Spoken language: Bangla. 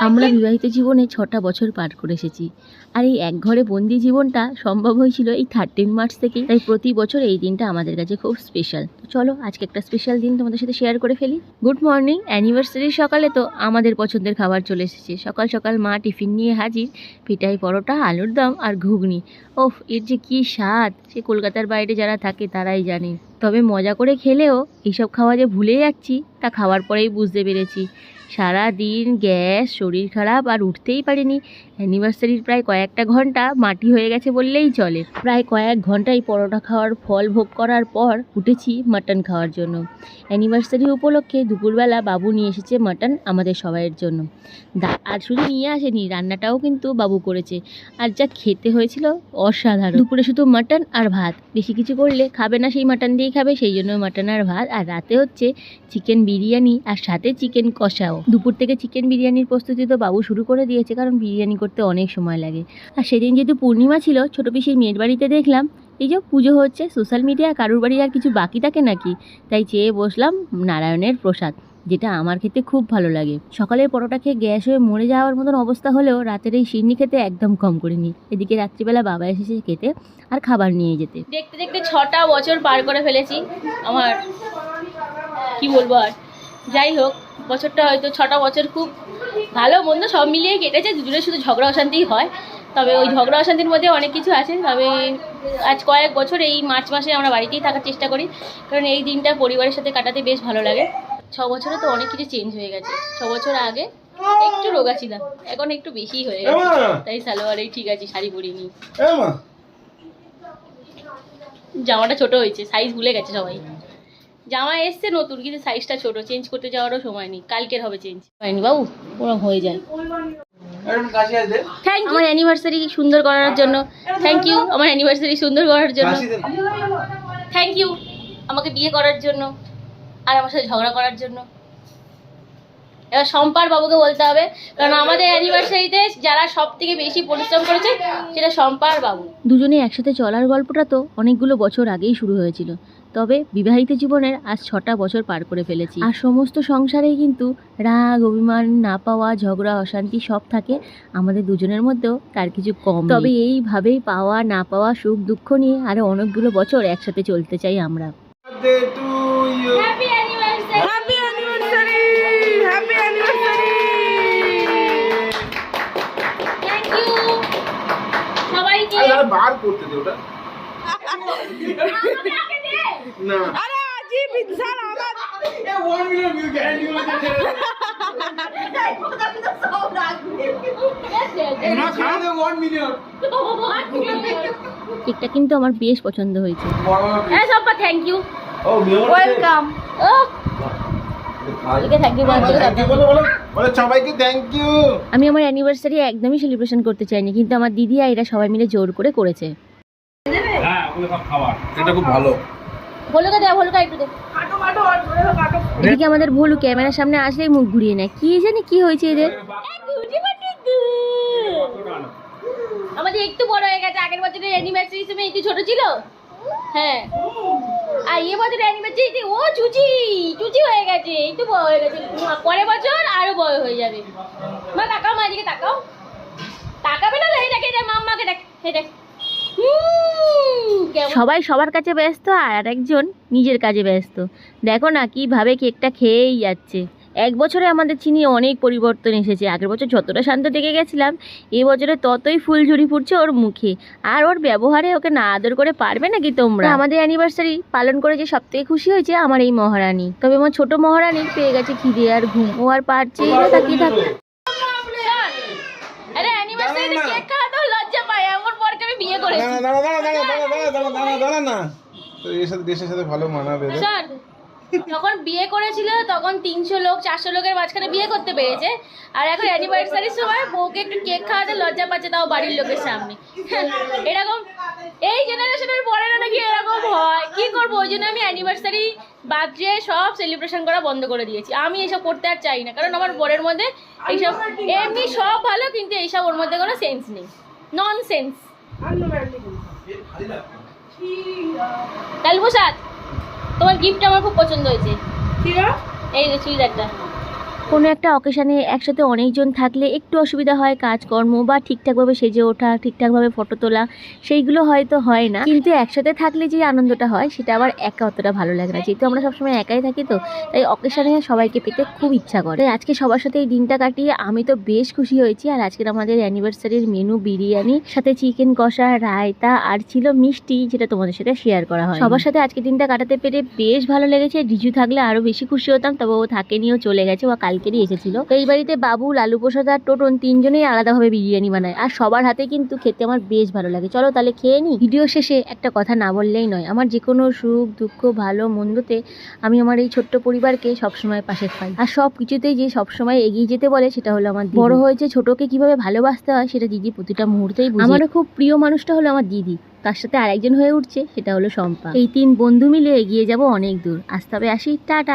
আমরা বিবাহিত জীবনে ছটা বছর পার করে এসেছি। আর এই এক ঘরে বন্দি জীবনটা সম্ভব হয়েছিল এই থার্টিন মার্চ থেকেই। তাই প্রতি বছর এই দিনটা আমাদের কাছে খুব স্পেশাল চলো, আজকে একটা স্পেশাল দিন তোমাদের সাথে শেয়ার করে ফেলি। গুড মর্নিং অ্যানিভার্সারির সকালে তো আমাদের পছন্দের খাবার চলে এসেছে। সকাল সকাল মা টিফিন নিয়ে হাজির পিঠাই পরোটা, আলুর দম আর ঘুগনি। ওফ, এর যে কী স্বাদ! সে কলকাতার বাইরে যারা থাকে তারাই জানে। তবে মজা করে খেলেও এইসব খাওয়া যে ভুলে যাচ্ছি তা খাওয়ার পরেই বুঝতে পেরেছি। সারা দিন গ্যাস, শরীর খারাপ আর উঠতেই পারিনি। অ্যানিভার্সারির প্রায় কয়েকটা ঘণ্টা মাটি হয়ে গেছে বললেই চলে। প্রায় কয়েক ঘন্টাই পরোটা খাওয়ার ফল ভোগ করার পর উঠেছি মাটন খাওয়ার জন্য। অ্যানিভার্সারি উপলক্ষে দুপুরবেলা বাবু নিয়ে এসেছে মাটন আমাদের সবাইয়ের জন্য। আর শুধু নিয়ে আসেনি, রান্নাটাও কিন্তু বাবু করেছে। আর যা খেতে হয়েছিল অসাধারণ। দুপুরে শুধু মাটন আর ভাত। বেশি কিছু করলে খাবে না সেই মাটন দিয়েই খাবে, সেই জন্য মাটন আর ভাত। আর রাতে হচ্ছে চিকেন বিরিয়ানি আর সাথে চিকেন কষাও। দুপুর থেকে চিকেন বিরিয়ানির প্রস্তুতি তো বাবু শুরু করে দিয়েছে, কারণ বিরিয়ানি করতে অনেক সময় লাগে। আর সেদিন যেহেতু পূর্ণিমা ছিল, ছোট পিসির মেয়ের বাড়িতে দেখলাম, এই যে পুজো হচ্ছে সোশ্যাল মিডিয়া কারুর বাড়ি আর কিছু বাকি থাকে নাকি? তাই চেয়ে বসলাম নারায়ণের প্রসাদ, যেটা আমার খেতে খুব ভালো লাগে। সকালে পরোটা খেয়ে গ্যাস হয়ে মরে যাওয়ার মতন অবস্থা হলেও রাতের এই সিন্নি খেতে একদম কম করিনি। এদিকে রাত্রিবেলা বাবা এসেছে খেতে আর খাবার নিয়ে যেতে। দেখতে দেখতে ছটা বছর পার করে ফেলেছি আমার, কি বলব আর? যাই হোক বছরটা হয়তো ছটা বছর খুব ভালো মন্দ সব মিলিয়ে কেটেছে দুজনের শুধু ঝগড়া অশান্তিই হয়। তবে ওই ঝগড়া অশান্তির মধ্যে অনেক কিছু আছে তবে আজ কয়েক বছর এই মার্চ মাসে আমরা বাড়িতেই থাকার চেষ্টা করি কারণ এই দিনটা পরিবারের সাথে কাটাতে বেশ ভালো লাগে। ছ বছরে তো অনেক কিছু চেঞ্জ হয়ে গেছে। ছ বছর আগে একটু রোগা ছিলাম এখন একটু বেশি হয়ে গেছে। তাই সালোয়ারেই ঠিক আছে শাড়ি পরিনি। জামাটা ছোট হয়েছে সাইজ ভুলে গেছে সবাই। জামা এসছে নতুন কিন্তু সাইজটা ছোট চেঞ্জ করতে যাওয়ারও সময় নেই। কালকের হবে চেঞ্জ হয়নি বাবু ওরকম হয়ে যায়। থ্যাংক ইউ আমার অ্যানিভার্সারি সুন্দর করার জন্য। থ্যাংক ইউ আমার অ্যানিভার্সারি সুন্দর করার জন্য। থ্যাংক ইউ আমাকে বিয়ে করার জন্য আর আমার সাথে ঝগড়া করার জন্য। এবার সম্পার বাবুকে বলতে হবে কারণ আমাদের অ্যানিভার্সারিতে যারা সব থেকে বেশি পরিশ্রম করেছে সেটা সম্পার বাবু। দুজনে একসাথে চলার গল্পটা তো অনেকগুলো বছর আগেই শুরু হয়েছিল। তবে বিবাহিত জীবনের আজ ছটা বছর পার করে ফেলেছি। আর সমস্ত সংসারেই কিন্তু রাগ অভিমান না পাওয়া ঝগড়া অশান্তি সব থাকে। আমাদের দুজনের মধ্যেও তার কিছু কম তবে এইভাবেই পাওয়া না পাওয়া সুখ দুঃখ নিয়ে আরও অনেকগুলো বছর একসাথে চলতে চাই আমরা। Happy anniversary happy anniversary happy anniversary thank you সবাইকে বার করতে দে ওটা। আরে এ মিলিয়ন ভিউ গ্যারান্টি হলো কিন্তু আমার বেশ পছন্দ হয়েছে। হ্যাঁ থ্যাংক ইউ ওয়েলকাম আমি আমার অ্যানিভার্সারি একদমই সেলিব্রেশন করতে চাইনি কিন্তু আমার দিদি আর এরা সবাই মিলে জোর করে করেছে। হ্যাঁ এটা খুব ভালো। ভোলুকে দে ভোলুকা একটু দে। কাটো কাটো আর ধরে দাও, কাটো। এদিকে আমাদের ভুলু ক্যামেরার সামনে আসলেই মুখ ঘুরিয়ে নেয়। কি জানি কি হয়েছে এদের। আমাদের একটু বড় হয়ে গেছে আগের বছরের অ্যানিভার্সারি সময় একটু ছোট ছিল। হ্যাঁ। আর এ বছরের অ্যানিভার্সারিতে ও চুচি চুচি হয়ে গেছে একটু বড় হয়ে গেছে। পরের বছর আরও বড় হয়ে যাবে। মা তাকাও মা এদিকে তাকাও। তাকাবে না এই দেখে দেখ মাম্মাকে দেখ হে দেখ। সবাই সবার কাছে ব্যস্ত আর একজন নিজের কাজে ব্যস্ত। দেখো না কীভাবে কেকটা খেয়েই যাচ্ছে। এক বছরে আমাদের চিনি অনেক পরিবর্তন এসেছে। আগের বছর যতটা শান্ত দেখে গেছিলাম এই বছরে ততই ফুল ঝুড়ি ফুটছে ওর মুখে। আর ওর ব্যবহারে ওকে না আদর করে পারবে নাকি তোমরা? আমাদের অ্যানিভার্সারি পালন করে যে সব থেকে খুশি হয়েছে আমার এই মহারানী। তবে আমার ছোট মহারানীর পেয়ে গেছে খিদে আর ঘুম। ও আর পারছেই না তাকিয়ে থাকতে আরে অ্যানিভার্সারিতে কেক খাওয়াতেও লজ্জা পায় এমন পরকে আমি বিয়ে করেছি দাঁড়া দাঁড়া দাঁড়া দাঁড়া দাঁড়া দাঁড়া দাঁড়া দাঁড়া না। এর সাথে দেশের সাথে ভালো মানাবে। স্যার যখন বিয়ে করেছিল তখন তিনশো লোক চারশো লোকের মাঝখানে বিয়ে করতে পেরেছে। আর এখন অ্যানিভার্সারির সময় বউকে একটু কেক খাওয়াতে লজ্জা পাচ্ছে তাও বাড়ির লোকের সামনে। এরকম এই জেনারেশনের পরে না নাকি এরকম হয়। কি করব? ওই জন্য আমি অ্যানিভার্সারি বার্থডে সব সেলিব্রেশন করা বন্ধ করে দিয়েছি। আমি এসব করতে আর চাই না। কারণ আমার বরের মধ্যে এইসব এমনি সব ভালো কিন্তু এইসব ওর মধ্যে কোনো সেন্স নেই। নন সেন্স লালপ্রসাদ তোমার গিফট আমার খুব পছন্দ হয়েছে। এই যে চুড়িদারটা। কোনো একটা অকেশানে একসাথে অনেকজন থাকলে একটু অসুবিধা হয় কাজকর্ম বা ঠিকঠাকভাবে সেজে ওঠা, ঠিকঠাকভাবে ফটো তোলা, সেইগুলো হয়তো হয় না। কিন্তু একসাথে থাকলে যে আনন্দটা হয়, সেটা আবার একা অতটা ভালো লাগে না। যেহেতু আমরা সবসময় একাই থাকি তো, তাই অকেশানে সবাইকে পেতে খুব ইচ্ছা করে। আজকে সবার সাথে এই দিনটা কাটিয়ে আমি তো বেশ খুশি হয়েছি। আর আজকের আমাদের অ্যানিভার্সারির মেনু বিরিয়ানি, সাথে চিকেন কষা, রায়তা আর ছিল মিষ্টি, যেটা তোমাদের সাথে শেয়ার করা হয় সবার সাথে আজকে দিনটা কাটাতে পেরে বেশ ভালো লেগেছে। রিজু থাকলে আরও বেশি খুশি হতাম, তবে ও থাকেনি, ও চলে গেছে, ও কালকেরই এসেছিল। তো এই বাড়িতে বাবু লালু প্রসাদ আর টোটন তিনজনেই আলাদাভাবে বিরিয়ানি বানায়। আর সবার হাতে কিন্তু খেতে আমার বেশ ভালো লাগে। চলো তাহলে খেয়ে নি ভিডিও শেষে একটা কথা না বললেই নয় আমার যে কোনো সুখ দুঃখ ভালো মন্দতে আমি আমার এই ছোট্ট পরিবারকে সবসময় পাশে পাই। আর সব কিছুতেই যে সবসময় এগিয়ে যেতে বলে সেটা হলো আমার বড় হয়েছে ছোটকে কীভাবে ভালোবাসতে হয় সেটা দিদি প্রতিটা মুহূর্তেই আমারও খুব প্রিয় মানুষটা হলো আমার দিদি। তার সাথে আরেকজন হয়ে উঠছে সেটা হলো শম্পা। এই তিন বন্ধু মিলে এগিয়ে যাব অনেক দূর। আজ তবে আসি টাটা।